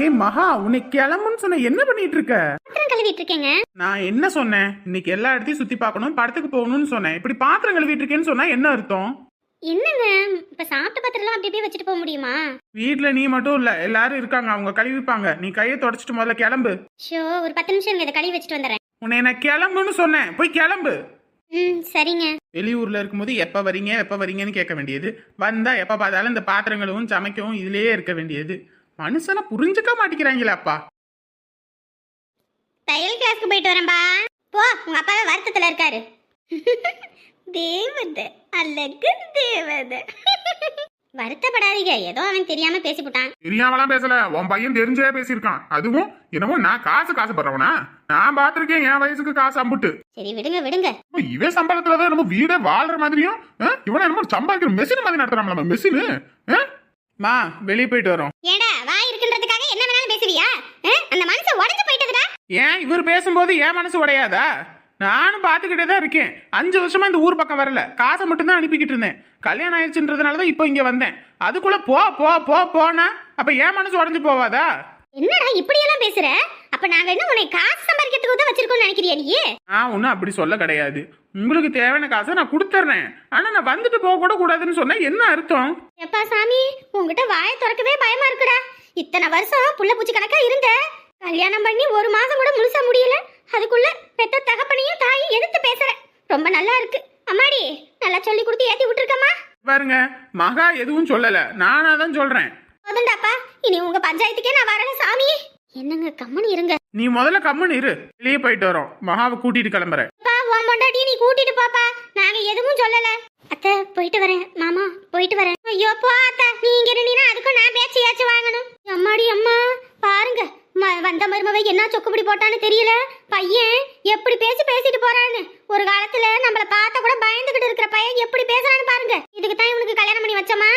ஏ மகா உன்னை கிளம்புன்னு சொன்ன என்ன பண்ணிட்டு இருக்க பாத்திரம் கழுவிட்டு இருக்கேங்க நான் என்ன சொன்னேன்? இன்னைக்கு எல்லா இடத்தையும் சுத்தி பார்க்கணும் படத்துக்கு போகணும்னு சொன்னேன். இப்படி பாத்திரம் கழுவிட்டு இருக்கேன்னு சொன்னா என்ன அர்த்தம்? என்னங்க? இப்ப சாப்பிட்ட பாத்திரம் அப்படி அப்படியே வச்சுட்டு போக முடியுமா? வீட்ல நீ மட்டும் இல்ல எல்லாரும் இருக்காங்க அவங்க கழுவிப்பாங்க. நீ கையை தொடச்சிட்டு முதல்ல கிளம்பு. ஷோ ஒரு பத்து நிமிஷம் இருங்க இதை கழுவி வச்சுட்டு வந்துடுறேன். உன்னை நான் கிளம்புன்னு சொன்னேன். போய் கிளம்பு. ம் சரிங்க. வெளியூர்ல இருக்கும்போது எப்ப வரீங்க எப்ப வரீங்கன்னு கேட்க வேண்டியது. வந்தா எப்ப பார்த்தாலும் இந்த பாத்திரங்களும் சமைக்கவும் இதுலயே இருக்க வேண்டியது. மனுஷனை புரிஞ்சுக்க மாட்டேங்கிறாங்களே அப்பா தையல் கிளாஸ்க்கு போயிட்டு வரேன்பா. போ உங்க அப்பாவே வருத்தத்துல இருக்காரு. தேவதை அழகு தேவதை. வருத்தப்படாதீங்க ஏதோ அவன் தெரியாம பேசிவிட்டான் தெரியாமலாம் பேசல உன் பையன் தெரிஞ்சே பேசியிருக்கான். அதுவும் என்னமோ நான் காசு காசுப்படுறவனா நான் பார்த்திருக்கேன் என் வயசுக்கு காசு அம்புட்டு. சரி விடுங்க விடுங்க. இவன் சம்பளத்துலதான் நம்ம வீடே வாழ்ற மாதிரியும்? இவனை என்னமோ சம்பாதிக்கிற மெஷின் மாதிரி நடத்துறாங்களா மெஷினு மா வெளியே போயிட்டு வரோம். ஏடா வாய் இருக்குன்றதுக்காக என்ன வேணாலும் பேசுவியா? அந்த மனசு உடஞ்சு போயிட்டதுடா. ஏன் இவர் பேசும்போது என் மனசு உடையாதா? நானும் பார்த்துக்கிட்டே தான் இருக்கேன். அஞ்சு வருஷமா இந்த ஊர் பக்கம் வரல. காசை மட்டும்தான் அனுப்பிக்கிட்டு இருந்தேன். கல்யாணம் ஆயிடுச்சுன்றதுனால தான் இப்போ இங்க வந்தேன். அதுக்குள்ள போ போ போ போனா அப்ப என் மனசு உடஞ்சு போவாதா? என்னடா இப்படி எல்லாம் பேசுற? அப்ப நாங்க என்ன உன்னை காசு சம்பாதிக்கிறதுக்கு தான் வச்சிருக்கோம்னு நினைக்கிறியா நீ? நான் ஒன்றும் அப்படி சொல்ல கிடையாது. உங்களுக்கு தேவையான காசை நான் கொடுத்துட்றேன் ஆனா நான் வந்துட்டு போக கூட கூடாதுன்னு சொன்னா என்ன அர்த்தம்? எப்பா சாமி உங்ககிட்ட வாயை திறக்கவே பயமா இருக்குடா. இத்தனை வருஷம் புள்ள பூச்சி கணக்கா இருந்த. கல்யாணம் பண்ணி ஒரு மாசம் கூட முழுசா முடியல. அதுக்குள்ள பெத்த தகப்பனையும் தாயும் எதிர்த்து பேசுற. ரொம்ப நல்லா இருக்கு. அம்மாடி நல்லா சொல்லி கொடுத்து ஏத்தி விட்டுருக்கம்மா. பாருங்க மகா எதுவும் சொல்லல. நானா தான் சொல்றேன். போதுண்டாப்பா இனி உங்க பஞ்சாயத்துக்கே நான் வரேன் சாமி. என்னங்க கம்மனி இருங்க. நீ முதல்ல கம்முன்னு இரு. வெளியே போயிட்டு வரோம். மகாவை கூட்டிட்டு கிளம்புறேன். அப்பா உன் பொண்டாட்டி நீ கூட்டிட்டு பாப்பா. நாங்க எதுவும் சொல்லல. அத்தை போயிட்டு வரேன். மாமா போயிட்டு வரேன். ஐயோ போ அத்தை. நீ இங்க இருந்தீங்கன்னா அதுக்கும் நான் பேச்சியாச்சும் வாங்கணும். அம்மாடி அம்மா பாருங்க. வந்த மருமவை என்ன சொக்குப்படி போட்டான்னு தெரியல. பையன் எப்படி பேசி பேசிட்டு போறான்னு. ஒரு காலத்துல நம்மள பார்த்த கூட பயந்துகிட்டு இருக்கிற பையன் எப்படி பேசுறான்னு பாருங்க. இதுக்கு தான் இவனுக்கு கல்யாணம் பண்ணி வச்சோமா?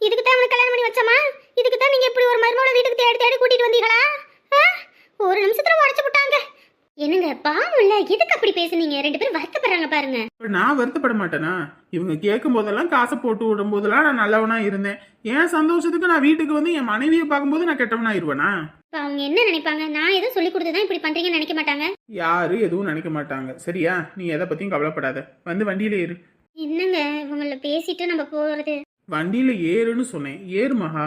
இதுக்கு தான் இவனுக்கு கல்யாணம் பண்ணி வச்சோமா? இதுக்கு தான் நீங்க இப்படி ஒரு மருமகளை வீட்டுக்கு தேடி தேடி கூட்டிட்டு வந்தீங்களா? ஒரு நிமிஷத்துல உடச்சு விட்டாங்க என்னங்க பாவம் இல்ல? எதுக்கு அப்படி பேசுனீங்க? ரெண்டு பேரும் வருத்தப்படுறாங்க பாருங்க. நான் வருத்தப்பட மாட்டேனா? இவங்க கேட்கும் போதெல்லாம் காசை போட்டு விடும் போதெல்லாம் நான் நல்லவனா இருந்தேன். என் சந்தோஷத்துக்கு நான் வீட்டுக்கு வந்து என் மனைவியை பார்க்கும்போது நான் கெட்டவனா இப்ப அவங்க என்ன நினைப்பாங்க? நான் ஏதோ சொல்லி கொடுத்துதான் இப்படி பண்றீங்கன்னு நினைக்க மாட்டாங்க? யாரும் எதுவும் நினைக்க மாட்டாங்க. சரியா? நீ எதை பத்தியும் கவலைப்படாத. வந்து வண்டியில ஏறு என்னங்க இவங்கள பேசிட்டு நம்ம போறது? வண்டியில ஏறுன்னு சொன்னேன். ஏறு மகா.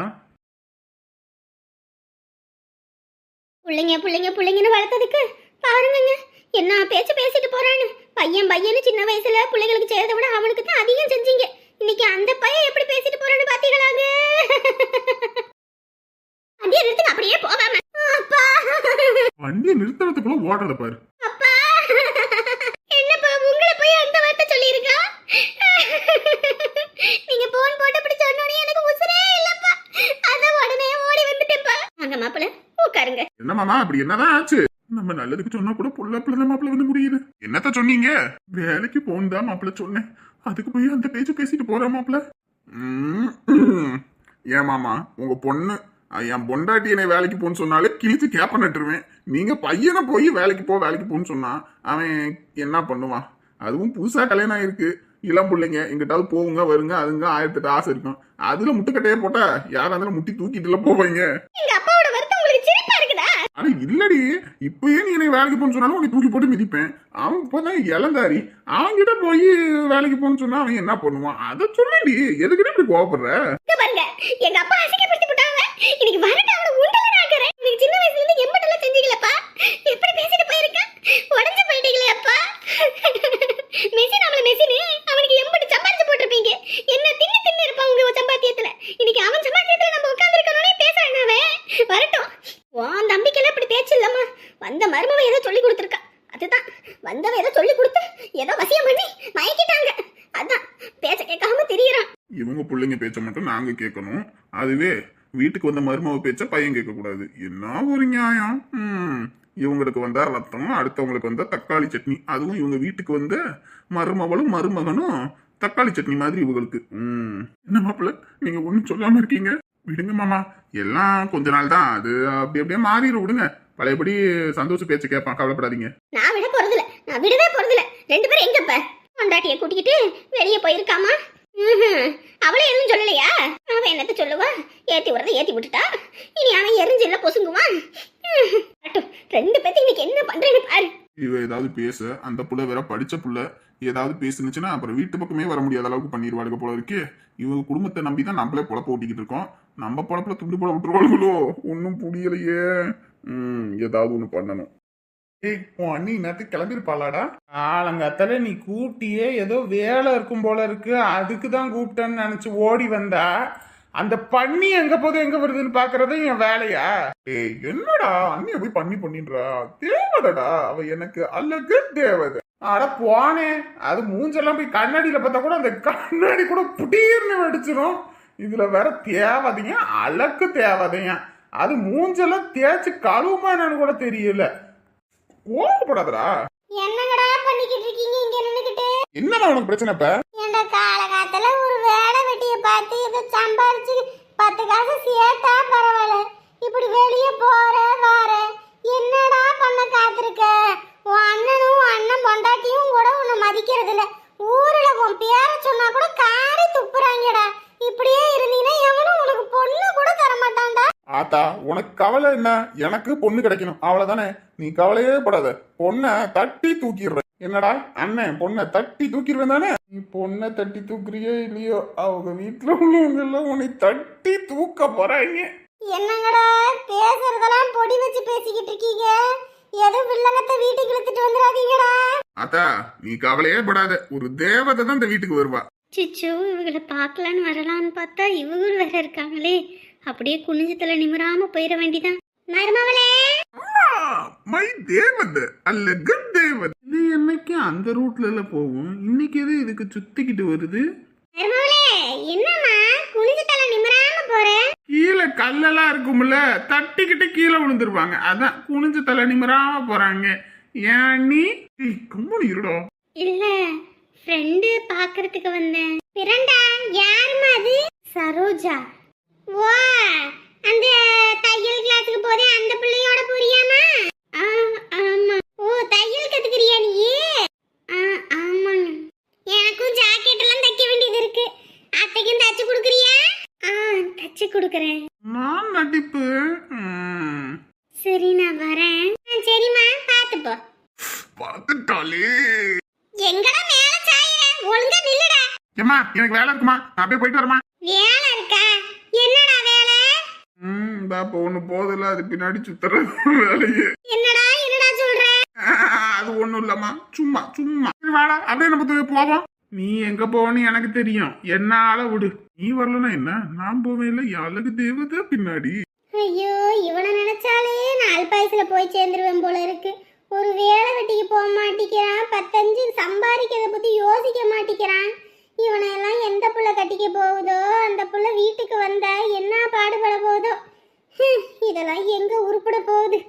பிள்ளைங்க பிள்ளைங்க பிள்ளைங்கன்னு வளர்த்ததுக்கு பாருங்கங்க. என்ன பேச்சு பேசிட்டு போறான்னு. பையன் பையனு சின்ன வயசுல பிள்ளைங்களுக்கு செய்யறதை விட அவனுக்கு தான் அதிகம் செஞ்சீங்க. இன்னைக்கு அந்த பையன் எப்படி பேசிட்டு போறான்னு பாத்தீங்களாங்க? அப்படியே நிறுத்துங்க அப்படியே போகாம. அப்பா. வண்டியை நிறுத்துறதுக்குள்ள ஓடுறத பாரு. அப்பா. போய் அந்த வார்த்தை சொல்லியிருக்கா நீங்க போன் போட்டு அப்படி சொன்னோனே எனக்கு உசுரே இல்லப்பா. அதான் உடனே ஓடி வந்துட்டேப்பா அங்க மாப்பிள உட்காருங்க. என்ன மாமா அப்படி என்னதான் ஆச்சு? நம்ம நல்லதுக்கு சொன்னா கூட புள்ள பிள்ளை மாப்பிள்ள வந்து முடியுது. என்னத்த சொன்னீங்க? வேலைக்கு போன் தான் மாப்பிள்ள சொன்னேன். அதுக்கு போய் அந்த பேச்சு பேசிட்டு போற மாப்பிள்ள. ஏன் மாமா உங்க பொண்ணு என் பொண்டாட்டி என்னை வேலைக்கு போன்னு சொன்னாலே கிழிச்சு கேப்ப நட்டுருவேன். நீங்க பையனை போய் வேலைக்கு போ வேலைக்கு போன்னு சொன்னா அவன் என்ன பண்ணுவான்? அதுவும் புதுசா கல்யாணம் ஆயிருக்கு. இளம் பிள்ளைங்க எங்கிட்டாவது போவுங்க வருங்க அதுங்க ஆயிரத்தெட்டு ஆசை இருக்கும். அதுல முட்டுக்கட்டையே போட்டா யாரா இருந்தாலும் முட்டி தூக்கிட்டுல போவாங்க. ஆனா இல்லடி. இப்பயே நீ என்னை வேலைக்கு போன்னு சொன்னாலும் உன்னை தூக்கி போட்டு மிதிப்பேன். அவன் இப்பதான் இளந்தாரி. அவன்கிட்ட போய் வேலைக்கு போன்னு சொன்னா அவன் என்ன பண்ணுவான்? அதை சொல்லடி. எதுக்குன்னு இப்படி கோவப்படுற? எங்க அப்பா அசிங்கப்படுத்தி போட்டாங்க இன்னைக்கு வரட்டு அவனை உண்டல நாக்குறேன் சின்ன வயசுல இருந்து எம்பட்டெல்லாம் செஞ்சீங்களப்பா எப்படி பேசிட்டு போயிருக்க உடஞ்சு போயிட்டீங்களே அப்பா மெஷின் அவள மெஷின் அவனுக்கு எம்பட்டு சம்பாதிச்சு போட்டிருப்பீங்க என்ன தின்னு தின்னு இருப்பான் உங்க சம்பாத்தியத்துல இன்னைக்கு அவன் சம்பாத்தியத்துல நம்ம உட்கார்ந்துருக்கணும்னே பேசுறான் அவன் வரட்டும் உன் தம்பிக்கெல்லாம் இப்படி பேச்சு இல்லம்மா வந்த மருமவ ஏதோ சொல்லி கொடுத்துருக்கா அதுதான் வந்தவ ஏதோ சொல்லி கொடுத்து ஏதோ வசியம் பண்ணி மயக்கிட்டாங்க அதான் பேச்ச கேட்காம தெரியறான் இவங்க பிள்ளைங்க நாங்கள் கேட்கணும் அதுவே வீட்டுக்கு வந்த மருமக பேச்ச பையன் கேட்கக்கூடாது என்ன ஒரு நியாயம்? இவங்களுக்கு வந்தா ரத்தம் அடுத்தவங்களுக்கு வந்தா தக்காளி சட்னி. அதுவும் இவங்க வீட்டுக்கு வந்த மருமகளும் மருமகனும் தக்காளி சட்னி மாதிரி இவங்களுக்கு. ம். என்ன மாப்பிள்ள நீங்க ஒன்றும் சொல்லாம இருக்கீங்க? விடுங்க மாமா. எல்லாம் கொஞ்ச நாள் தான். அது அப்படி அப்படியே மாறிட விடுங்க. பழையபடி சந்தோஷ பேச்சு கேட்பான் கவலைப்படாதீங்க. நான் விட போறதில்ல. நான் விடவே போறதில்ல. ரெண்டு பேரும் எங்க இப்ப பொண்டாட்டிய கூட்டிக்கிட்டு வெளியே போயிருக்காமா ம்ஹும். அவளே எதுவும் சொல்லலையா அவன் என்னத்த சொல்லுவா ஏத்தி விடுறத ஏத்தி விட்டுட்டா இனி அவன் எரிஞ்சில்ல பொசுங்குவான் ம்ஹும். அட்டும், ரெண்டு பேர்த்து இன்னைக்கு என்ன பண்றேன்னு பாரு இவ ஏதாவது பேச. அந்த புள்ள வேற படிச்ச புள்ள. ஏதாவது பேசுனுச்சுன்னா அப்புறம் வீட்டு பக்கமே வர முடியாத அளவுக்கு பண்ணிடுவாளுக போல இருக்கு. இவங்க குடும்பத்தை நம்பி தான் நம்மளே பொழப்ப ஓட்டிக்கிட்டு இருக்கோம். நம்ம பொழப்புல துண்டு போட விட்டுருவாளுகளோ? ஒன்றும் புரியலையே. ம் ஏதாவது ஒன்று பண்ணணும். ஏய் உன் அண்ணி நேரத்துக்கு கிளம்பிருப்பாளாடா ஆலங்கத்துல நீ கூப்பிட்டியே ஏதோ வேலை இருக்கும் போல இருக்கு. அதுக்கு தான் கூப்பிட்டேன்னு நினச்சி ஓடி வந்தா. அந்த பண்ணி எங்க போது எங்க வருதுன்னு பாக்குறது என் வேலையா? ஏய் என்னடா அண்ணிய போய் பண்ணி பண்ணின்றா? தேவதடா அவ எனக்கு அழகு தேவதை. அட போனே அது மூஞ்செல்லாம் போய் கண்ணாடியில பார்த்தா கூட அந்த கண்ணாடி கூட புடீர்னு வெடிச்சிரும். இதுல வேற தேவதையா? அழகு தேவதையா? அது மூஞ்செல்லாம் தேய்ச்சி கழுவுமா என்னன்னு கூட தெரியல. கோவப்படாதடா. என்னங்கடா பண்ணிக்கிட்டு இருக்கீங்க இங்க நின்னுக்கிட்டு? என்னடா உனக்கு பிரச்சனை இப்ப? காலகாலத்துல ஒரு வேலை வேலையை பார்த்து இதை சம்பாரிச்சு பத்து காசு சேர்த்தா பரவாயில்ல. இப்படி வெளியே போற வார என்னடா பண்ண காத்திருக்க? உன் அண்ணனும் அண்ணன் பொண்டாட்டியும் கூட உன்னை மதிக்கிறது இல்ல ஊர்ல உன் பேரை சொன்னா கூட காரி துப்புறாங்கடா. இப்படியே இருந்தீங்கன்னா எவனும் உனக்கு பொண்ணு கூட தர மாட்டான்டா ஆத்தா உனக்கு கவலை என்ன? எனக்கு பொண்ணு கிடைக்கணும். அவ்வளவுதானே? நீ கவலையே படாத. பொண்ணை தட்டி தூக்கிடுற. என்னடா அண்ணன் பொண்ணை தட்டி தூக்கிடுவேன் தானே நீ பொண்ணை தட்டி தூக்குறியோ இல்லையோ? அவங்க வீட்டுல உள்ளவங்க எல்லாம் உன்னை தட்டி தூக்க போறாங்க. என்னங்கடா பேசுறதெல்லாம் பொடி வச்சு பேசிக்கிட்டு இருக்கீங்க? எதுவும் வில்லங்கத்தை வீட்டுக்கு இழுத்துட்டு வந்துடாதீங்கடா. ஆத்தா நீ கவலையே படாத. ஒரு தேவதை தான் இந்த வீட்டுக்கு வருவா. சிச்சு இவங்களை பார்க்கலான்னு வரலான்னு பார்த்தா இவங்க வேற இருக்காங்களே. அப்படியே குனிஞ்சு தலை நிமிராம போயிட வேண்டிதான். மருமவளே மை தேவதை அல்லது தேவதை. இது என்னைக்கு அந்த ரூட்ல எல்லாம் போகும்? இன்னைக்கு எது இதுக்கு சுத்திக்கிட்டு வருது? என்னம்மா? குனிஞ்சு தலை நிமிராம போற? கீழே கல்லெல்லாம் இருக்கும்ல தட்டிக்கிட்டு கீழே விழுந்துருவாங்க. அதான் குனிஞ்சு தலை நிமிராம போறாங்க. ஏன் நீ ஏய் கம்மனு இருடா. இல்ல ஃப்ரெண்டு பாக்குறதுக்கு வந்தேன். பிரண்டா யாரும்மா அது? சரோஜா. வா அந்த தையல் கிளாஸுக்கு போதே அந்த பிள்ளையோட புரியாமா ஆமா ஓ தையல் கத்துக்கிறியா நீ ஆ, ஆமாங்க எனக்கும் ஜாக்கெட் எல்லாம் தைக்க வேண்டியது இருக்கு அத்தைக்கும் தச்சு கொடுக்குறியா ஆ தச்சு கொடுக்குறேன் நான் நடிப்பு ம். சரி நான் வரேன் ஆ, சரிம்மா பார்த்து போ பார்த்துட்டாலே எங்கடா மேல சாயிர ஒழுங்கா நில்லுடா ஏமா எனக்கு வேலை இருக்குமா? நான் அப்படியே போயிட்டு வரமா வேலை இருக்கா? என்னடா வேலை? ம் இந்த இப்போ ஒன்று போதில்ல. அது பின்னாடி சுத்துற வேலையே. என்னடா என்னடா சொல்ற? அது ஒன்றும் இல்லம்மா. சும்மா சும்மா. சரி, வாடா. அப்படியே நம்ம போவோம். நீ எங்க போவன்னு எனக்கு தெரியும். என்னால விடு. நீ வரலனா என்ன? நான் போவேன் இல்லை. அழகு தேவதை பின்னாடி. ஐயோ இவனை நினைச்சாலே நாலு பாயசுல போய் சேர்ந்துருவேன் போல இருக்கு. ஒரு வேலை வெட்டிக்கு போக மாட்டேங்கிறான். பத்தஞ்சு சம்பாதிக்கிறத பத்தி யோசிக்க மாட்டேங்கிறான் இவனை எல்லாம் எந்த புள்ள கட்டிக்க போகுதோ அந்த புள்ள வீட்டுக்கு வந்தா என்ன பாடுபட போகுதோ ஹம், இதெல்லாம் எங்க உருப்பட போகுது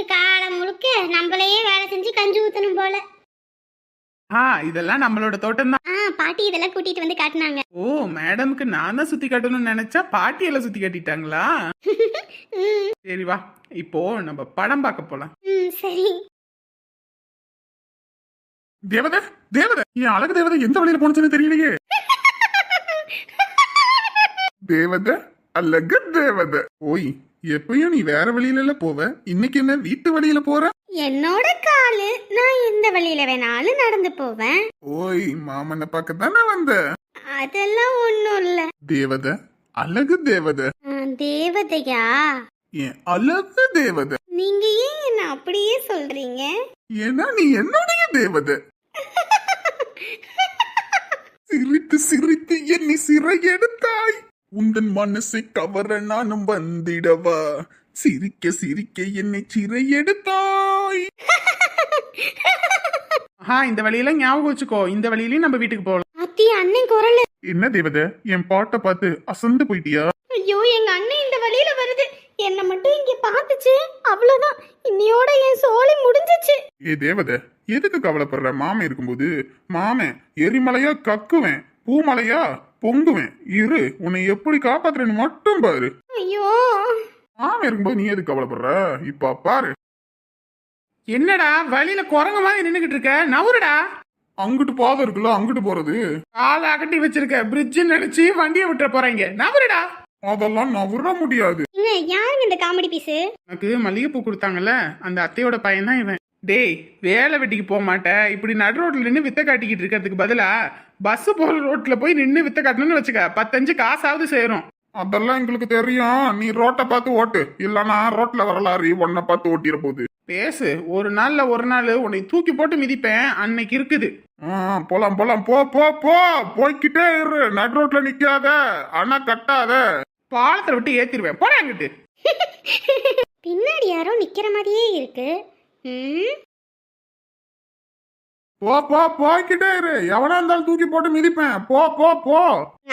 இவருக்கு காலம் முழுக்க. நம்மளையே வேலை செஞ்சு கஞ்சி ஊத்தணும் போல. ஆ இதெல்லாம் நம்மளோட தோட்டம் தான். ஆ பாட்டி இதெல்லாம் கூட்டிட்டு வந்து காட்டினாங்க. ஓ மேடம்க்கு நான் தான் சுத்தி காட்டணும்னு நினைச்சா பாட்டி எல்லாம் சுத்தி காட்டிட்டாங்களா? சரி வா இப்போ நம்ம படம் பார்க்க போலாம். ம் சரி. தேவதை தேவதை என் அழகு தேவதை எந்த வழியில போனுச்சுன்னு தெரியலையே. தேவதை அழகு தேவதை ஓய் எப்பயும் நீ வேற வழியில எல்லாம் போவ. இன்னைக்கு என்ன வீட்டு வழியில போற? என்னோட காலு நான் எந்த வழியில வேணாலும் நடந்து போவேன். ஓய் மாமனை பார்க்க தானே வந்த? அதெல்லாம் ஒண்ணும் இல்ல. தேவதை அழகு தேவதை. தேவதையா? என் அழகு தேவதை. நீங்க ஏன் என்ன அப்படியே சொல்றீங்க? ஏன்னா நீ என்னுடைய தேவதை. சிரித்து சிரித்து என்னை சிறை எடுத்தாய் உந்தன் மனசை கவர நானும் வந்திடவா? சிரிக்க சிரிக்க என்னை சிறை எடுத்தாய் ஆஹா இந்த வழியில ஞாபகம் வச்சுக்கோ. இந்த வழியிலயும் நம்ம வீட்டுக்கு போகலாம். அத்தி அண்ணன் குரல் என்ன தேவதை? என் பாட்டை பார்த்து அசந்து போயிட்டியா? ஐயோ எங்க அண்ணன் இந்த வழியில வருது. என்ன மட்டும் இங்க பாத்துச்சு அவ்வளவுதான். இன்னையோட என் சோலி முடிஞ்சிச்சு. ஏ தேவதை எதுக்கு கவலைப்படுற? மாமன் இருக்கும்போது மாமன் எரிமலையா கக்குவேன். பூமலையா? பொங்குவேன். இரு உன்னை எப்படி காப்பாத்துறேன்னு மட்டும் பாரு. ஐயோ. மாமன் இருக்கும்போது நீ எதுக்கு கவலைப்படுற? இப்ப பாரு. என்னடா வழியில குரங்கு மாதிரி நின்னுகிட்டு இருக்க? நவுருடா அங்கிட்டு பாதை இருக்குல்ல அங்கிட்டு போறது? காலை அகட்டி வச்சிருக்க பிரிட்ஜ் நினைச்சு வண்டியை விட்டுற போறீங்க. நவருடா அதெல்லாம் நவர முடியாது. யாருங்க இந்த காமெடி பீஸு எனக்கு மல்லிகைப்பூ கொடுத்தாங்கல்ல அந்த அத்தையோட பையன் தான் இவன். டேய் வேலை வெட்டிக்கு போக மாட்டேன் இப்படி நடு ரோட்ல நின்று வித்த காட்டிக்கிட்டு இருக்கிறதுக்கு பதிலா பஸ் போற ரோட்ல போய் நின்று வித்த காட்டணும்னு வச்சுக்க. பத்தஞ்சு காசாவது சேரும். அதெல்லாம் எங்களுக்கு தெரியும். நீ ரோட்டை பார்த்து ஓட்டு. இல்லனா ரோட்ல வரலாறு உன்னை பார்த்து ஓட்டிட போகுது. பேசு. ஒரு நாள்ல ஒரு நாள் உன்னை தூக்கி போட்டு மிதிப்பேன். அன்னைக்கு இருக்குது. ஆ, போலாம் போலாம். போ போ போ. போய்க்கிட்டே இரு. நடு ரோட்ல நிக்காத. ஆனா கட்டாத. பாலத்தை விட்டு ஏத்திருவேன் போடா அங்கிட்டு பின்னாடி யாரோ நிக்கிற மாதிரியே இருக்கு. போ போ போய்க்கிட்டே இரு. எவனா இருந்தாலும் தூக்கி போட்டு மிதிப்பேன். போ போ போ.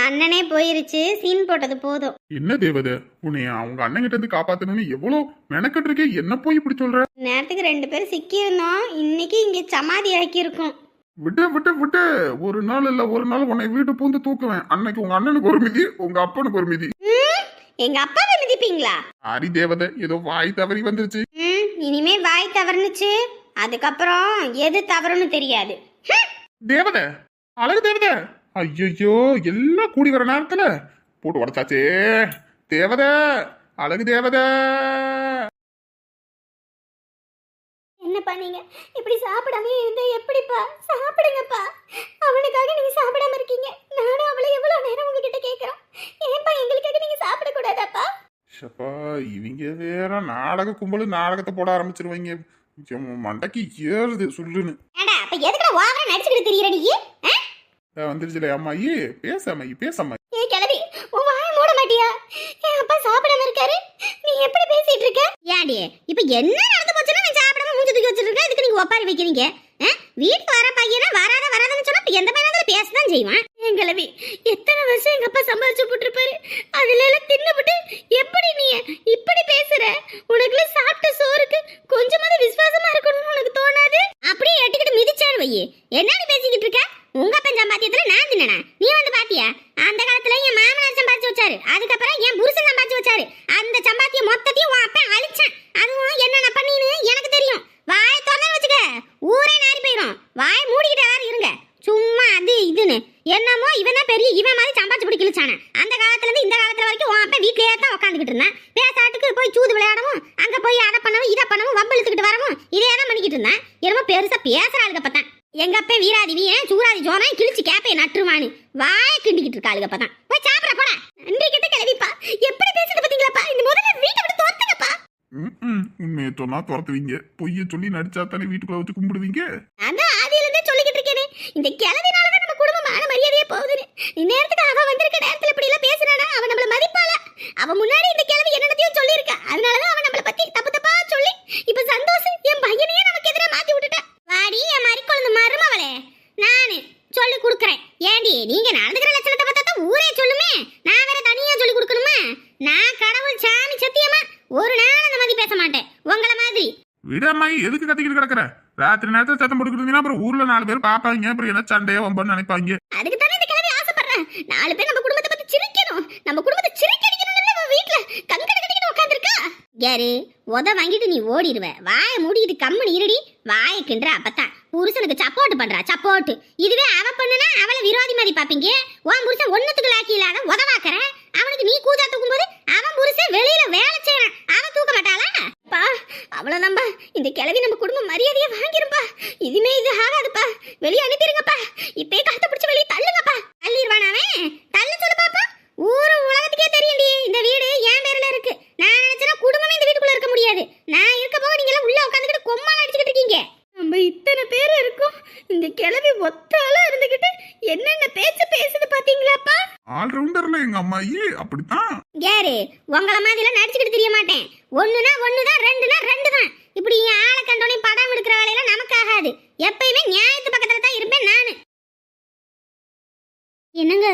அண்ணனே போயிருச்சு. சீன் போட்டது போதும். என்ன தேவத? உன்னை அவங்க அண்ணன் கிட்ட இருந்து காப்பாத்தணும்னு எவ்வளவு மெனக்கட்டு இருக்கே. என்ன போய் இப்படி சொல்ற? நேரத்துக்கு ரெண்டு பேரும் சிக்கியிருந்தோம். இன்னைக்கு இங்க சமாதி ஆக்கியிருக்கோம். விட்டு விட்டு விட்டு ஒரு நாள் இல்ல ஒரு நாள் உன்னை வீட்டு பூந்து தூக்குவேன். அன்னைக்கு உங்க அண்ணனுக்கு ஒரு மிதி உங்க அப்பனுக்கு ஒரு மிதி. எங்க அப்பாவை மிதிப்பீங்களா? அரி தேவதை ஏதோ வாய் தவறி வந்துருச்சு. இனிமே வாய் தவறுனுச்சு. அதுக்கப்புறம் எது தவறுன்னு தெரியாது. தேவதை அழகு தேவதை. ஐயோ எல்லாம் கூடி வர நேரத்துல போட்டு உடச்சாச்சே. தேவதை அழகு தேவதை. என்ன பண்ணீங்க இப்படி சாப்பிடாம இருந்தா எப்படிப்பா? சாப்பிடுங்கப்பா. அவனுக்காக நீங்க சாப்பிடாம இருக்கீங்க. நானும் அவளை எவ்வளவு நேரம் உங்ககிட்ட கேக்குறோம். ஏன்பா எங்களுக்காக நீங்க சாப்பிட கூடாதாப்பா ஷப்பா இவங்க வேற நாடக கும்பல் நாடகத்தை போட ஆரம்பிச்சிருவாங்க. மண்டைக்கு ஏறுது சொல்லுன்னு. அப்ப எதுக்குடா ஓவரா நடிச்சுக்கிட்டு தெரியற நீ? வந்துருச்சுல அம்மாயி பேச அம்மாயி பேச அம்மாயி ஏய் கிளவி உன் வாயை மூட மாட்டியா? என் அப்பா சாப்பிடாம இருக்காரு? நீ எப்படி பேசிட்டு இருக்க? ஏடி இப்ப என்ன நடந்து போச்சுன்னா நீ சாப்பிடாம மூஞ்சி தூக்கி வச்சிருக்க இதுக்கு நீங்க ஒப்பாரி வைக்கிறீங்க? வீட்டுக்கு வர பையனா வராத வராதன்னு சொன்னா எந்த பையனாலும் பேசதான் செய்வான்? என் எத்தனை வருஷம் எங்க அப்பா சம்பாதிச்சு போட்டிருப்பாரு? அதுல எல்லாம் தின்னுபிட்டு எப்படி நீ இப்படி பேசுற? உனக்குல சாப்பிட்ட சோறுக்கு கொஞ்சமாவது விசுவாசமா இருக்கணும்னு உனக்கு தோணாது? அப்படியே எட்டுக்கிட்டு மிதிச்சாரு வையே. என்ன நீ பேசிக்கிட்டு இருக்க? உங்க அப்பன் சம்பாத்தியத்துல நான் தின்னனா? நீ வந்து பாத்தியா? அந்த காலத்துல என் மாமனார் சம்பாதிச்சு வச்சாரு. அதுக்கப்புறம் என் புருஷன் சம்பாதிச்சு வச்சாரு அந்த சம்பாத்தியம் மொத்தத்தையும் உன் அப்பன் அழிச்சான் அதுவும் என்னென்ன பண்ணின்னு எனக்கு தெரியும் வாய் திறந்து வச்சுக்க ஊரே நாரி போயிடும் வாய் மூடிக்கிட்டு எல்லாரும் இருங்க சும்மா அது இதுன்னு என்னமோ இவன் தான் பெரிய இவன் மாதிரி சம்பாதிச்சு பிடி கிழிச்சானே அந்த காலத்துல இருந்து இந்த காலத்துல வரைக்கும் உன் அப்பன் வீட்லயே தான் உட்காந்துக்கிட்டு இருந்தான் பேசாட்டுக்கு போய் சூது விளையாடவும் அங்க போய் அதை பண்ணவும் இதை பண்ணவும் வம்பு இழுத்துக்கிட்டு வரவும் இதே தான் பண்ணிக்கிட்டு இருந்தான் என்னமோ பெருசா பேசுறாளுக பார்த்தேன் எங்க அப்பன் வீராதி வீரன் சூராதி ஜோரம் கிழிச்சு கேப்பைய நட்டுருவானு வாய இருக்காளுக பார்த்தேன் போய் சாப்பிட போட. நன்றி கிட்ட கிளவிப்பா எப்படி பேசுது பாத்தீங்களாப்பா? இந்த முதல்ல வீட்டை விட்டு துரத்துங்கப்பா. ம் உண்மையை சொன்னா துரத்துவீங்க. பொய்ய சொல்லி நடிச்சா தானே வீட்டுக்குள்ள வச்சு கும்பிடுவீங்க? அதான் ஆதியில இருந்தே சொல்லிக்கிட்டு இருக்கேனே. இந்த கிளவினால தான் நம்ம குடும்பம் மான மரியாதையே போகுதுன்னு. இந்நேரத்துக்கு அவ வந்திருக்க நேரத்துல இப்படி எல்லாம் பேசுறானா? அவ நம்மள மதிப்பாள? அவ முன்னாடி இந்த கிளவி என்னென்னத்தையும் சொல்லியிருக்கா. அதனாலதான் அவன் நம்மள பத்தி தப்பு தப்பா சொல்லி இப்ப சந்தோஷம் என் பையனையே நமக்கு எதிராக மாத்தி விட்டுட்டா வாடி என் மாதிரி குழந்தை மருமவளே நானு சொல்லி கொடுக்குறேன் ஏண்டி நீங்க நடந்துக்கிற லட்சணத்தை பார்த்தா தான் ஊரே சொல்லுமே நான் வேற தனியா சொல்லி கொடுக்கணுமா நான் கடவுள் சாமி சத்தியமா ஒரு நாள் அந்த மாதிரி பேச மாட்டேன் உங்கள மாதிரி விடம்மாயி எதுக்கு கத்திக்கிட்டு கிடக்குற? ராத்திரி நேரத்துல சத்தம் போட்டுக்கிட்டு அப்புறம் ஊர்ல நாலு பேர் பாப்பாங்க அப்புறம் என்ன சண்டையோ வம்பன்னு நினைப்பாங்க. அதுக்கு தானே இந்த கிழமை ஆசைப்படுறேன். நாலு பேர் நம்ம குடும்பத்தை பத்தி சிரிக்கணும். நம்ம குடும்பத்தை சிரிக்கடிக்கணும்னு வீட்டுல வீட்ல. கங்கட கட்டிக்கிட்டு உட்காந்துருக்கா யாரு? உத வாங்கிட்டு நீ ஓடிடுவ வாய முடியுது கம்மன் இருடி. வாய கிண்டுற அப்பத்தான். புருஷனுக்கு சப்போர்ட் பண்றா சப்போர்ட். இதுவே அவ பண்ணுனா அவளை விரோதி மாதிரி பாப்பீங்க. உன் புருஷன் ஒன்னத்துக்கு லாக்கி இல்லாத உதவாக்குறேன் அவனுக்கு நீ கூஜா தூக்கும் போது அவன் புருஷன் வெளியில வேலை செய்யறான். அவன் தூக்க மாட்டாளா? பா அவளை நம்ப. இந்த கிழவி நம்ம குடும்ப மரியாதையை வாங்கிருப்பா இதுமே இது ஆகாதுப்பா. வெளியே அனுப்பிடுங்கப்பா இப்பே கழுத்தை பிடிச்சி வெளியே தள்ளுங்கப்பா தள்ளிடுவான் அவன் தள்ளு சொல்லு பாப்பா ஊரு உலகத்துக்கே தெரியும்டி இந்த வீடு என் பேர்ல இருக்கு நான் நினைச்சேன்னா குடும்பமே இந்த வீட்டுக்குள்ள இருக்க முடியாது நான் இருக்க போக நீங்க எல்லாம் உள்ள உட்காந்துக்கிட்டு கொம்மால அடிச்சுக்கிட்டு இருக்கீங்க நம்ம இத்தனை பேர் இருக்கோம் இந்த கிழவி ஒத்தாளா இருந்துகிட்டு என்னென்ன பேச்சு பேசுது பாத்தீங்களாப்பா ஆல்ரவுண்டர்ல எங்க அம்மாயி அப்படித்தான் யாரு உங்கள மாதிரிலாம் நடிச்சுக்கிட்டு தெரிய மாட்டேன். ஒண்ணுனா ஒண்ணுதான் ரெண்டுனா ரெண்டு தான் இப்படி என் ஆளை கண்டோனே படம் எடுக்கிற வேலையெல்லாம் நமக்கு ஆகாது எப்பயுமே நியாயத்து பக்கத்துல தான் இருப்பேன் நானு. என்னங்க?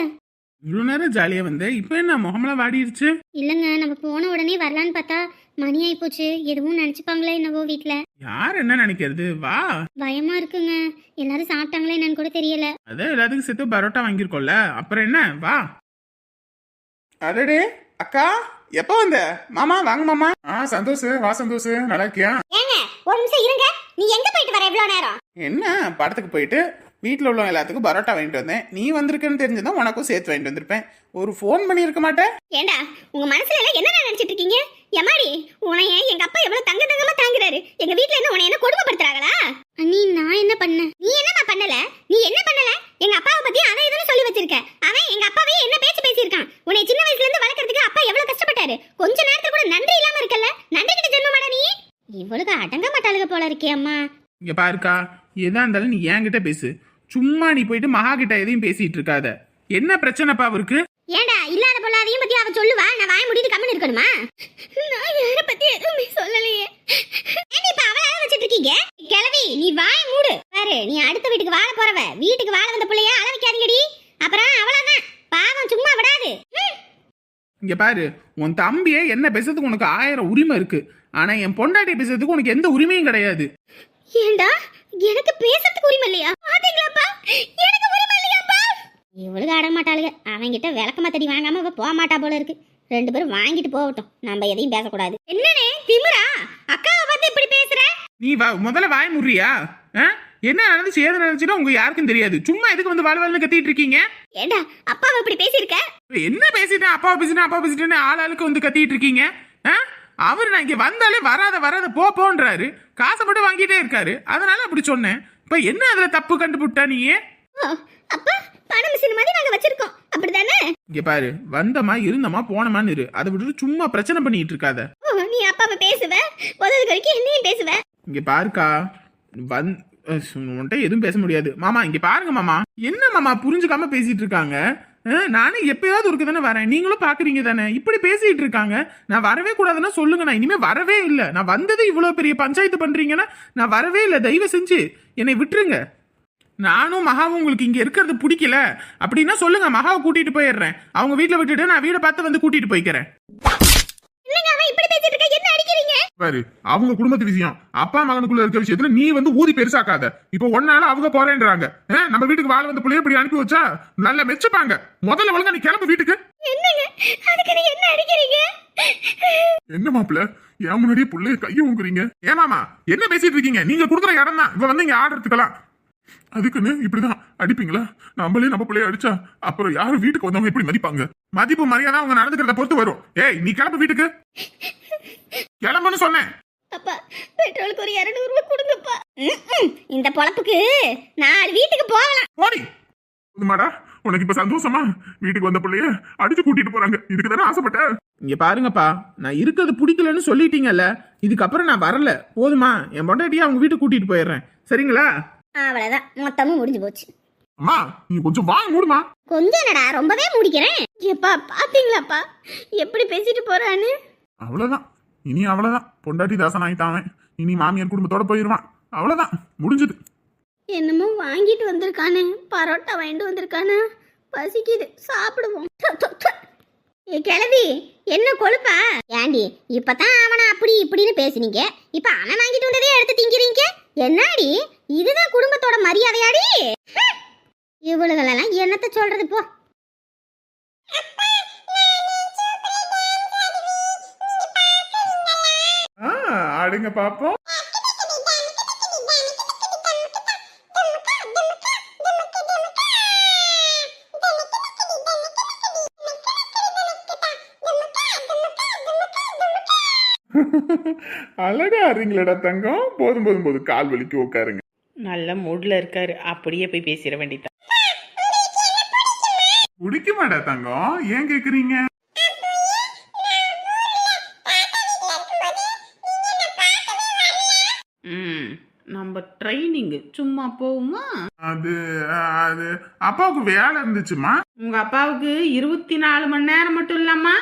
இவ்வளவு நேரம் ஜாலியா வந்தேன் இப்போ என்ன முகமெல்லாம் வாடிடுச்சு இல்லைங்க நம்ம போன உடனே வரலான்னு பார்த்தா மணி ஆகி போச்சு எதுவும் நினச்சிப்பாங்களே என்னவோ வீட்டில் யார் என்ன நினைக்கிறது? வா. பயமா இருக்குங்க. எல்லாரும் சாப்பிட்டாங்களே என்னன்னு கூட தெரியல. அதான் எல்லாத்துக்கும் சேர்த்து பரோட்டா வாங்கியிருக்கோம்ல. அப்புறம் என்ன? வா. அடடே அக்கா. எப்போ வந்த? மாமா வாங்க மாமா. ஆ சந்தோஷ் வா சந்தோஷ். நல்லா இருக்கியா? ஏங்க ஒரு நிமிஷம் இருங்க. நீ எங்க போயிட்டு வர எவ்வளோ நேரம்? என்ன படத்துக்கு போயிட்டு? வீட்டில் உள்ளவங்க எல்லாத்துக்கும் பரோட்டா வாங்கிட்டு வந்தேன். நீ வந்திருக்கேன்னு தெரிஞ்சதான் உனக்கும் சேர்த்து வாங்கிட்டு வந்திருப்பேன். ஒரு ஃபோன் பண்ணியிருக்க மாட்டேன். ஏண்டா உங்க மனசுல எல்லாம் என்ன நினைச்சிட்டு இருக்கீங்க? எம்மாடி உனைய எங்க அப்பா எவ்வளவு தங்க தங்கமா தாங்குறாரு? எங்க வீட்ல என்ன உன்னை என்ன கொடுமைப்படுத்துறாங்களா? அண்ணி நான் என்ன பண்ண? நீ என்னமா பண்ணல? நீ என்ன பண்ணல? எங்க அப்பாவை பத்தி அதை இதுன்னு சொல்லி வச்சிருக்க. அவன் எங்க அப்பாவே என்ன பேச்சு பேசியிருக்கான்? உன்னை சின்ன வயசுல இருந்து வளர்க்கறதுக்கு அப்பா எவ்வளவு கஷ்டப்பட்டாரு? கொஞ்ச நேரத்துல கூட நன்றி இல்லாம இருக்கல்ல நன்றி கிட்ட ஜென்ம மாடா நீ? இவளுக்கு அடங்க மாட்டாளுக போல இருக்கே அம்மா. இங்கே பாருக்கா எதா இருந்தாலும் நீ என்கிட்ட பேசு. சும்மா நீ போயிட்டு மகா கிட்ட எதையும் பேசிட்டு இருக்காத. என்ன பிரச்சனைப்பா அவருக்கு? ஏண்டா இல்லாத பொல்லாதையும் பத்தி அவ சொல்லுவா? நான் வாய் மூடிட்டு கம்மன் இருக்கணுமா? நான் யார பத்தி எதுவுமே சொல்லலையே. ஏண்டி இப்ப அவள வச்சிட்டு இருக்கீங்க? கிளவி நீ வாய் மூடு. பாரு நீ அடுத்த வீட்டுக்கு வாழ போறவ. வீட்டுக்கு வாழ வந்த புள்ளைய அள வைக்காதீங்கடி அப்புறம் அவ்வளவுதான் பாவம் சும்மா விடாது. இங்க பாரு உன் தம்பியே என்ன பேசுறதுக்கு உனக்கு ஆயிரம் உரிமை இருக்கு. ஆனா என் பொண்டாட்டி பேசுறதுக்கு உனக்கு எந்த உரிமையும் கிடையாது. ஏண்டா? எனக்கு பேசுறதுக்கு உரிமை இல்லையா? பாத்தீங்களாப்பா? எனக்கு உரிமை இல்லையாப்பா? இவளுக்கு அட மாட்டாளுங்க அவன்கிட்ட விளக்கமா தடி வாங்காம இவ போக மாட்டா போல இருக்கு. ரெண்டு பேரும் வாங்கிட்டு போகட்டும். நம்ம எதையும் பேசக்கூடாது. என்னனே திமிரா அக்காவை பார்த்து இப்படி பேசுற? நீ வா முதல்ல வாய் முறியா? என்ன நடந்துச்சு ஏது நடந்துச்சுன்னா உங்க யாருக்கும் தெரியாது. சும்மா எதுக்கு வந்து வாழ் வாழ்னு கத்திட்டு இருக்கீங்க? ஏண்டா அப்பாவை இப்படி பேசியிருக்க? என்ன பேசிட்டேன்? அப்பா பேசிட்டேன் அப்பா பேசிட்டேன்னு ஆள் ஆளுக்கு வந்து கத்திட்டு இருக்கீங்க? ஆ? அவர் நான் இங்க வந்தாலே வராத வராத போ போன்றாரு. காசை மட்டும் வாங்கிட்டே இருக்காரு. அதனால அப்படி சொன்னேன். இப்ப என்ன அதுல தப்பு கண்டுபிட்டா நீயே? அப்பா பணம் மிஷின் மாதிரி நாங்க வச்சிருக்கோம். அப்படிதானே? இங்க பாரு வந்தமா இருந்தமா போனமான்னு இரு. அதை விட்டுட்டு சும்மா பிரச்சனை பண்ணிட்டு இருக்காத. நீ அப்பாவை பேசுவ? முதல் வரைக்கும் என்னையும் பேசுவ? இங்க பாருக்கா வந் உன்கிட்ட எதுவும் பேச முடியாது. மாமா இங்க பாருங்க மாமா. என்ன மாமா புரிஞ்சுக்காம பேசிட்டு இருக்காங்க? நானும் எப்பயாவது ஒருக்கு தானே வரேன். நீங்களும் பாக்குறீங்க தானே? இப்படி பேசிட்டு இருக்காங்க. நான் வரவே கூடாதுன்னா சொல்லுங்க. நான் இனிமே வரவே இல்லை. நான் வந்தது இவ்வளவு பெரிய பஞ்சாயத்து பண்றீங்கன்னா நான் வரவே இல்லை. தயவு செஞ்சு என்னை விட்டுருங்க. நானும் மகாவும் உங்களுக்கு இங்க இருக்கிறது பிடிக்கல. அப்படின்னா சொல்லுங்க. மகாவை கூட்டிட்டு போயிடுறேன். அவங்க வீட்டில் விட்டுட்டு நான் வீடை பார்த்து வந்து கூட்டிட்டு போய்க்கிறேன். என்னங்க அவன் இப்படி பேசிட்டு இருக்க? என்ன அடிக்கிறீங்க? பாரு அவங்க குடும்பத்து விஷயம். அப்பா மகனுக்குள்ள இருக்க விஷயத்துல நீ வந்து ஊதி பெருசாக்காத. இப்போ ஒன்னால அவங்க போறேன்றாங்க. நம்ம வீட்டுக்கு வாழ வந்த பிள்ளைய இப்படி அனுப்பி வச்சா நல்லா மெச்சுப்பாங்க. முதல்ல ஒழுங்கா நீ கிளம்பு வீட்டுக்கு. என்னங்க? அதுக்கு நீ என்ன அடிக்கிறீங்க? என்ன மாப்பிள்ள? என் முன்னாடியே பிள்ளைய கையை ஊங்குறீங்க. ஏமாமா என்ன பேசிட்டு இருக்கீங்க? நீங்க கொடுக்குற இடம் தான். இப்ப வந்து இங்க ஆடுறதுக்கலாம் அதுக்குன்னு இப்படிதான். அடிப்பீங்களா? நம்மளே நம்ம பிள்ளைய அடிச்சா அப்புறம் யாரும் வீட்டுக்கு வந்தவங்க எப்படி மதிப்பாங்க? மதிப்பு மரியாதை அவங்க நடந்துக்கிறத பொறுத்து வரும். ஏய் நீ கிளம்பு வீட்டுக்கு. கிளம்புன்னு சொன்னேன். அப்பா பெட்ரோலுக்கு ஒரு இருநூறு ரூபாய் கொடுங்கப்பா. இந்த பொழப்புக்கு நாலு வீட்டுக்கு போகலாம். போடி. புதுமாடா. உனக்கு இப்ப சந்தோஷமா? வீட்டுக்கு வந்த பிள்ளைய அடிச்சு கூட்டிட்டு போறாங்க. இதுக்கு தானே ஆசைப்பட்ட இங்க பாருங்கப்பா நான் இருக்கிறது பிடிக்கலன்னு சொல்லிட்டீங்கல்ல இதுக்கப்புறம் நான் வரல. போதுமா என் பொண்டாட்டியை அவங்க வீட்டுக்கு கூட்டிட்டு போயிடுறேன். சரிங்களா? அவ்வளவுதான். மொத்தமும் முடிஞ்சு போச்சு. அம்மா நீ கொஞ்சம் வாங்க மூடுமா? கொஞ்சம் என்னடா ரொம்பவே முடிக்கிறேன். எப்பா பாத்தீங்களாப்பா? எப்படி பேசிட்டு போறான்னு? அவ்வளவுதான். இனி அவ்வளவுதான். பொண்டாட்டி தாசன் ஆயிட்டான். இனி மாமியார் குடும்பத்தோட போயிருவான். அவ்வளவுதான். முடிஞ்சது. என்னமோ வாங்கிட்டு வந்திருக்கானே. பரோட்டா வாங்கிட்டு வந்திருக்கானே? பசிக்குது. சாப்பிடுவோம். ஏ கிழவி என்ன கொழுப்பா? ஏண்டி இப்பதான் அவனை அப்படி இப்படின்னு பேசுனீங்க. இப்ப அவன் வாங்கிட்டு வந்ததே எடுத்து திங்கிறீங்க. என்னடி? இதுதான் குடும்பத்தோட மரியாதையாடி. ஹம். இவளுகளெல்லாம் என்னத்த சொல்றது போ. ஆ, ஆடுங்க பாப்போம். அழகா ஆடுறீங்களடா தங்கம். போதும் போதும் போதும். கால் வலிக்கு உட்காருங்க. நல்ல மூட்ல இருக்காரு. அப்படியே போய் பேசிட வேண்டியதான் மாட்டா தங்கம்? ஏன் கேக்குறீங்க? நம்ம ட்ரைனிங்கு சும்மா போகுமா அது அது அப்பாவுக்கு வேலை இருந்துச்சுமா? உங்க அப்பாவுக்கு இருபத்தி நாலு மணி நேரம் மட்டும் இல்லாமா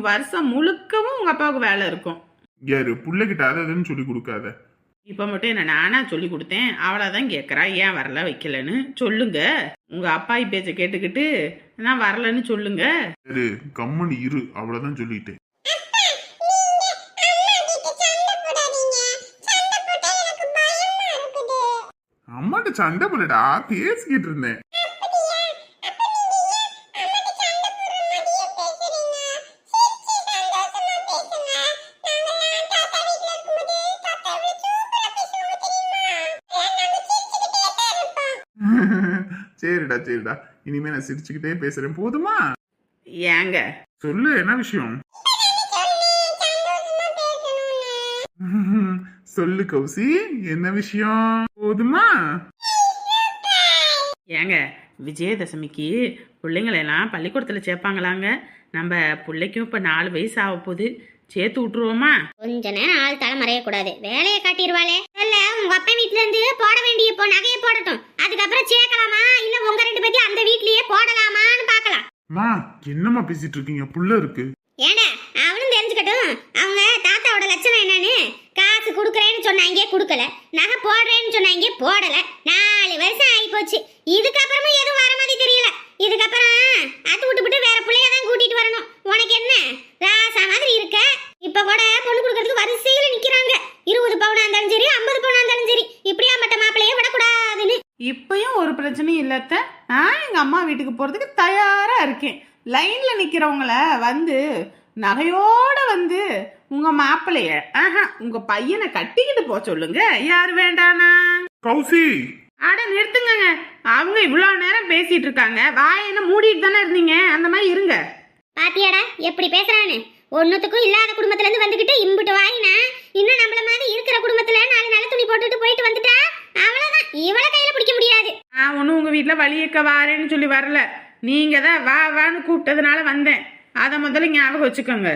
வருஷம் முழுக்கவும் உங்க அப்பாவுக்கு வேலை இருக்கும். யாரு புள்ளைகிட்ட அது அதுன்னு சொல்லி கொடுக்காத. இப்போ மட்டும் என்ன நானா சொல்லி கொடுத்தேன். அவளாதான் கேட்குறா ஏன் வரல வைக்கலன்னு. சொல்லுங்க. உங்க அப்பாயி பேச்சை கேட்டுக்கிட்டு நான் வரலன்னு சொல்லுங்க. யாரு கம்மன் இரு. அவ்வளவுதான் சொல்லிட்டேன். அம்மாட்ட சண்டை போடடா பேசிக்கிட்டு இருந்தேன். சரிடா இனிமே நான் சிரிச்சுக்கிட்டே பேசுறேன். போதுமா? ஏங்க. சொல்லு என்ன விஷயம்? சொல்லு கௌசி என்ன விஷயம்? போதுமா? ஏங்க விஜயதசமிக்கு பிள்ளைங்களெல்லாம் பள்ளிக்கூடத்தில் சேர்ப்பாங்களாங்க. நம்ம பிள்ளைக்கும் இப்போ நாலு வயசு ஆக போகுது. சேர்த்து விட்ருவோமா கொஞ்ச நேரம் ஆள் தலை மறையக்கூடாது வேலையை காட்டிடுவாளே இல்ல உங்க அப்பா வீட்ல இருந்து போட வேண்டிய இப்போ நகையை போடட்டும் அதுக்கப்புறம் சேர்க்கலாமா இல்ல உங்க ரெண்டு பேத்தி அந்த வீட்லயே போடலாமான்னு பார்க்கலாம் மா என்னம்மா பேசிட்டு இருக்கீங்க? புள்ள இருக்கு. ஏடா அவனும் தெரிஞ்சுக்கட்டும். அவங்க தாத்தாவோட லட்சணம் என்னன்னு? காசு கொடுக்குறேன்னு சொன்னாங்க கொடுக்கல. நகை போடுறேன்னு சொன்னாங்க போடல. நாலு வருஷம் ஆகி போச்சு இதுக்கப்புறமும் எதுவும் வர மாதிரி தெரியல. இதுக்கப்புறம் அது விட்டு வேற பிள்ளைய தான் கூட்டிட்டு வரணும். உனக்கு என்ன? ராசா மாதிரி இருக்க? இப்ப கூட பொண்ணு கொடுக்கறதுக்கு வரிசையில நிக்கிறாங்க. இருபது பவுனா இருந்தாலும் சரி ஐம்பது பவுனா இருந்தாலும் சரி இப்படியா மட்ட மாப்பிள்ளையே விடக்கூடாதுன்னு. இப்பயும் ஒரு பிரச்சனையும் இல்லத்த நான் எங்கள் அம்மா வீட்டுக்கு போகிறதுக்கு தயாராக இருக்கேன். லைனில் நிற்கிறவங்கள வந்து நகையோட வந்து உங்கள் மாப்பிள்ளைய ஆஹா உங்கள் பையனை கட்டிக்கிட்டு போக சொல்லுங்க. யார் வேண்டானா? கௌசி. அட நிறுத்துங்கங்க. அவங்க இவ்வளோ நேரம் பேசிட்டு இருக்காங்க. வாயனை மூடிட்டு தானே இருந்தீங்க? அந்த மாதிரி இருங்க. பாத்தியாடா எப்படி பேசுறான்னு? ஒன்னுத்துக்கும் இல்லாத குடும்பத்துல இருந்து வந்துகிட்டு இம்புட்டு வாயினா இன்னும் நம்மள மாதிரி இருக்கிற குடும்பத்துல நாலு நல்ல துணி போட்டுட்டு போயிட்டு வந்துட்டா அவ்வளவுதான். இவள கையில பிடிக்க முடியாது. நான் ஒன்றும் உங்கள் வீட்டில் வழியக்க வாரேன்னு சொல்லி வரல. நீங்கள் தான் வா வான்னு கூப்பிட்டதுனால வந்தேன். அதை முதல்ல ஞாபகம் வச்சுக்கோங்க.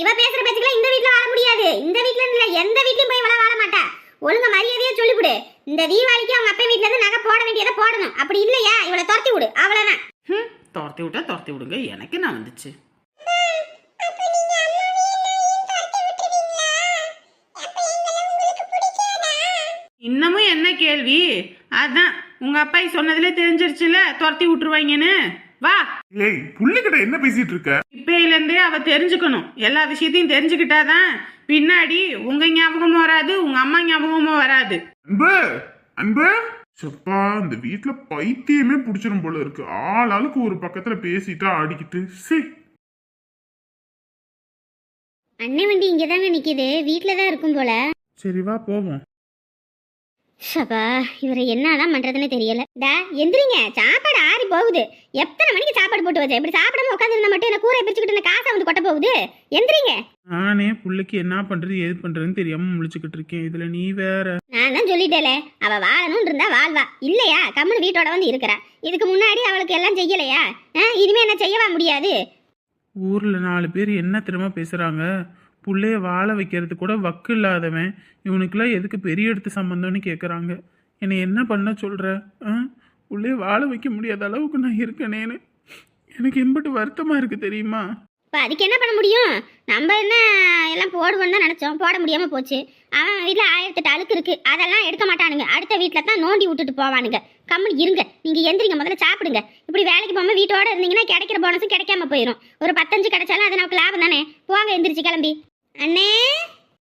இவ பேசுற பேச்சுக்கெல்லாம் இந்த வீட்ல வாழ முடியாது. இந்த வீட்ல இல்ல எந்த வீட்லயும் போய் இவள வாழ மாட்டா. ஒழுங்க மரியாதையா சொல்லிவிடு. இந்த தீபாவளிக்கு அவங்க அப்பா வீட்ல இருந்து நகை போட வேண்டியதை போடணும். அப்படி இல்லையா? இவளை துரத்தி விடு. அவ்வளவுதான். ம் துரத்தி விட்டா துரத்தி விடுங்க. எனக்கு நான் வந்துச்சு? இன்னமும் என்ன கேள்வி? அதான் உங்க அப்பா சொன்னதுல தெரிஞ்சிருச்சுல துரத்தி விட்டுருவாங்கன்னு வா. ஏய் புள்ளிக்கிட்ட என்ன பேசிட்டு இருக்க? இப்பையில இருந்தே அவ தெரிஞ்சுக்கணும். எல்லா விஷயத்தையும் தெரிஞ்சுக்கிட்டாதான் பின்னாடி உங்க ஞாபகமும் வராது உங்க அம்மா ஞாபகமும் வராது. அன்பு அன்பு. சப்பா இந்த வீட்ல பைத்தியமே புடிச்சிரும் போல இருக்கு. ஆள் ஆளுக்கு ஒரு பக்கத்துல பேசிட்டா ஆடிக்கிட்டு சே. அண்ணன் வண்டி இங்கதாங்க நிக்குது. வீட்ல தான் இருக்கும் போல. சரி வா போவோம். சபா இவரை என்னதான் பண்றதுன்னு தெரியல. டா எந்திரிங்க. சாப்பாடு ஆறி போகுது. எத்தனை மணிக்கு சாப்பாடு போட்டு வச்சேன் இப்படி சாப்பிடாம உட்காந்துருந்தா மட்டும் என்ன கூரை பிரிச்சுக்கிட்டு காசை வந்து கொட்ட போகுது? எந்திரிங்க. நானே புள்ளைக்கு என்ன பண்றது ஏது பண்றதுன்னு தெரியாம முழிச்சுக்கிட்டு இருக்கேன். இதுல நீ வேற. நான் தான் சொல்லிட்டேலே. அவ வாழணும்னு இருந்தா வாழ்வா. இல்லையா? கம்முனு வீட்டோட வந்து இருக்கிறா. இதுக்கு முன்னாடி அவளுக்கு எல்லாம் செய்யலையா? இனிமே என்ன செய்யவா முடியாது? ஊர்ல நாலு பேர் என்ன தெரியுமா பேசுறாங்க? புள்ளைய வாழ வைக்கிறது கூட வக்கு இல்லாதவன். இவனுக்கெல்லாம் எதுக்கு பெரிய எடுத்து சம்மந்தம்னு கேட்குறாங்க என்னை என்ன பண்ண சொல்கிற ஆ? புள்ளைய வாழ வைக்க முடியாத அளவுக்கு நான் இருக்கனேன்னு எனக்கு எம்பிட்டு வருத்தமாக இருக்குது தெரியுமா? இப்போ அதுக்கு என்ன பண்ண முடியும்? நம்ம என்ன எல்லாம் போடுவோம்னு தான் நினச்சோம். போட முடியாமல் போச்சு. அவன் வீட்டில் ஆயிரத்தெட்டு அழுக்கு இருக்குது அதெல்லாம் எடுக்க மாட்டானுங்க. அடுத்த வீட்டில் தான் நோண்டி விட்டுட்டு போவானுங்க. கம்மி இருங்க. நீங்கள் எந்திரிங்க. முதல்ல சாப்பிடுங்க. இப்படி வேலைக்கு போகாமல் வீட்டோட இருந்தீங்கன்னா கிடைக்கிற போனஸும் கிடைக்காம போயிடும் ஒரு பத்தஞ்சு கிடைச்சாலும் அது நமக்கு லாபம் தானே? போங்க எந்திரிச்சு கிளம்பி. அண்ணே.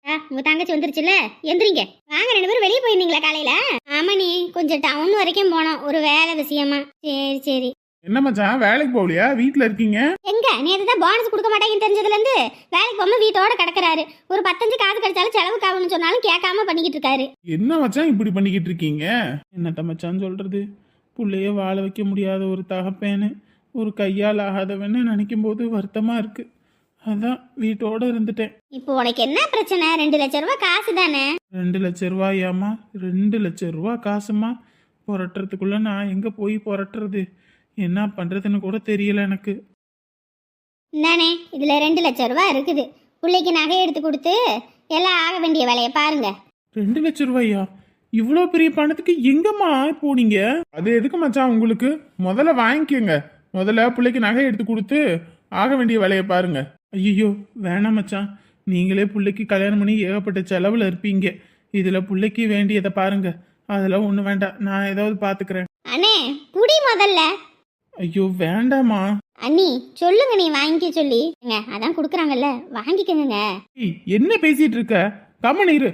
ஆ, உங்க தங்கச்சி வந்துருச்சுல்ல? எந்திரிங்க. வாங்க ரெண்டு பேரும் வெளியே போயிருந்தீங்களா காலையில? ஆமா நீ கொஞ்சம் டவுன் வரைக்கும் போனோம். ஒரு வேலை விஷயமா. சரி சரி. என்ன மச்சான் வேலைக்கு போகலையா? வீட்டில் இருக்கீங்க? எங்க? நேத்து தான் போனஸ் கொடுக்க மாட்டேங்கன்னு தெரிஞ்சதுல இருந்து வேலைக்கு போகாம வீட்டோட கிடக்குறாரு. ஒரு பத்தஞ்சு காசு கிடைச்சாலும் செலவுக்கு ஆகணும்னு சொன்னாலும் கேட்காம பண்ணிக்கிட்டு இருக்காரு. என்ன மச்சான் இப்படி பண்ணிக்கிட்டு இருக்கீங்க? என்னத்த மச்சான் சொல்றது? புள்ளைய வாழ வைக்க முடியாத ஒரு தகப்பேன்னு ஒரு கையால் ஆகாதவன்னு நினைக்கும் போது வருத்தமா இருக்கு. அதான் வீட்டோட இருந்துட்டேன். இப்போ உனக்கு என்ன பிரச்சனை? ரெண்டு லட்ச ரூபாய் காசு தானே? ரெண்டு லட்ச ரூபாயாம்மா. ரெண்டு லட்ச ரூபா காசுமா புரட்டுறதுக்குள்ள நான் எங்க போய் புரட்டுறது? என்ன பண்றதுன்னு கூட தெரியல எனக்கு. இந்தானே இதுல ரெண்டு லட்ச ரூபாய் இருக்குது. பிள்ளைக்கு நகை எடுத்து கொடுத்து எல்லாம் ஆக வேண்டிய வேலையை பாருங்க. ரெண்டு லட்ச ரூபாயா? இவ்வளோ பெரிய பணத்துக்கு எங்கம்மா போனீங்க? அது எதுக்கு மச்சான் உங்களுக்கு? முதல்ல வாங்கிக்கோங்க. முதல்ல பிள்ளைக்கு நகை எடுத்து கொடுத்து ஆக வேண்டிய வேலையை பாருங்க. ஐயோ வேணாம் மச்சான். நீங்களே பிள்ளைக்கு கல்யாணம் பண்ணி ஏகப்பட்ட செலவில் இருப்பீங்க. இதில் பிள்ளைக்கு வேண்டியதை பாருங்க. அதெல்லாம் ஒன்றும் வேண்டாம். நான் ஏதாவது பார்த்துக்கிறேன் அண்ணே குடி முதல்ல. ஐயோ வேண்டாமா அண்ணி சொல்லுங்க நீ வாங்கிக்க சொல்லி. அதான் கொடுக்குறாங்கல்ல. வாங்கிக்கோங்க என்ன பேசிட்டு இருக்க? கம்மன் இரு.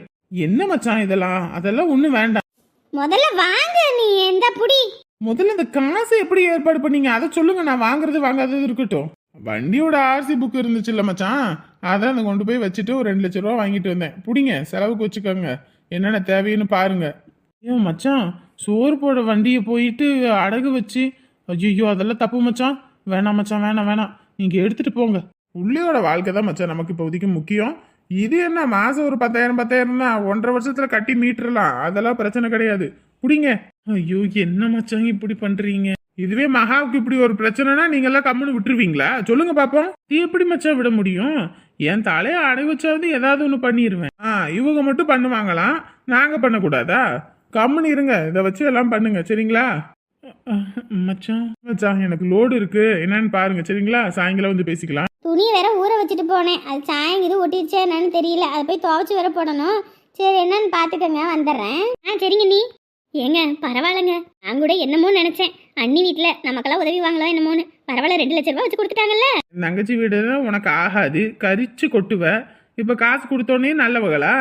என்ன மச்சான் இதெல்லாம்? அதெல்லாம் ஒன்றும் வேண்டாம். முதல்ல வாங்க நீ எந்த புடி. முதல்ல இந்த காசு எப்படி ஏற்பாடு பண்ணீங்க? அதை சொல்லுங்க. நான் வாங்குறது வாங்காதது இருக்கட்டும். வண்டியோட ஆர்சி புக் இருந்துச்சுல்ல மச்சான்? அதை அந்த கொண்டு போய் வச்சுட்டு ஒரு ரெண்டு லட்ச ரூபா வாங்கிட்டு வந்தேன். பிடிங்க செலவுக்கு வச்சுக்கோங்க. என்னென்ன தேவைன்னு பாருங்க. ஏன் மச்சான் சோறு போட வண்டியை போயிட்டு அடகு வச்சு. ஐயோ அதெல்லாம் தப்பு மச்சான். வேணாம் மச்சான் வேணாம் வேணாம். நீங்க எடுத்துட்டு போங்க. உள்ளியோட வாழ்க்கை தான் மச்சான் நமக்கு இப்போதைக்கு முக்கியம். இது என்ன மாசம் ஒரு பத்தாயிரம் பத்தாயிரம்னா ஒன்றரை வருஷத்துல கட்டி மீட்டுறலாம். அதெல்லாம் பிரச்சனை கிடையாது. பிடிங்க. ஐயோ என்ன மச்சான் இப்படி பண்றீங்க? இதுவே மகாவுக்கு இப்படி ஒரு பிரச்சனைனா நீங்க எல்லாம் கம்முன்னு விட்டுருவீங்களா? சொல்லுங்க பாப்போம். நீ எப்படி மச்சான் விட முடியும்? என் தலையை அடை வச்சாவது ஏதாவது ஒன்று பண்ணிடுவேன் ஆ இவங்க மட்டும் பண்ணுவாங்களாம்? நாங்க பண்ணக்கூடாதா? கம்முன்னு இருங்க. இதை வச்சு எல்லாம் பண்ணுங்க. சரிங்களா? மச்சான் மச்சான் எனக்கு லோடு இருக்கு. என்னன்னு பாருங்க. சரிங்களா? சாயங்காலம் வந்து பேசிக்கலாம். துணியை வேற ஊற வச்சுட்டு போனேன். அது சாயம் இது ஒட்டிடுச்சா என்னன்னு தெரியல. அதை போய் துவைச்சு வேற போடணும். சரி என்னன்னு பாத்துக்கங்க வந்துடுறேன். ஆ சரிங்க நீ. ஏங்க பரவாயில்லைங்க. நான் கூட என்னமோ நினைச்சேன். அண்ணி வீட்டில் நமக்கெல்லாம் உதவி வாங்கலாம் என்னமோன்னு. பரவாயில்ல ரெண்டு லட்ச ரூபாய் வச்சு கொடுத்துட்டாங்கல்ல? தங்கச்சி வீடு உனக்கு ஆகாது. கரிச்சு கொட்டுவ. இப்ப காசு கொடுத்தோன்னே நல்லவங்களா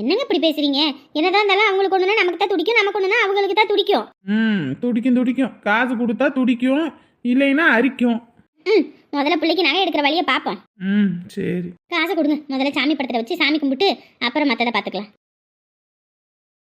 என்னங்க இப்படி பேசுறீங்க? என்னதான் இருந்தாலும் அவங்களுக்கு ஒண்ணுனா நமக்கு தான் துடிக்கும். நமக்கு ஒண்ணுனா அவங்களுக்கு தான் துடிக்கும். ம் துடிக்கும் துடிக்கும். காசு கொடுத்தா துடிக்கும். இல்லைன்னா அரிக்கும். ம் முதல்ல பிள்ளைக்கு நகை எடுக்கிற வழியை பார்ப்போம். ம் சரி. காசை கொடுங்க. முதல்ல சாமி படத்தில் வச்சு சாமி கும்பிட்டு அப்புறம் மற்றதை பார்த்துக்கலாம்.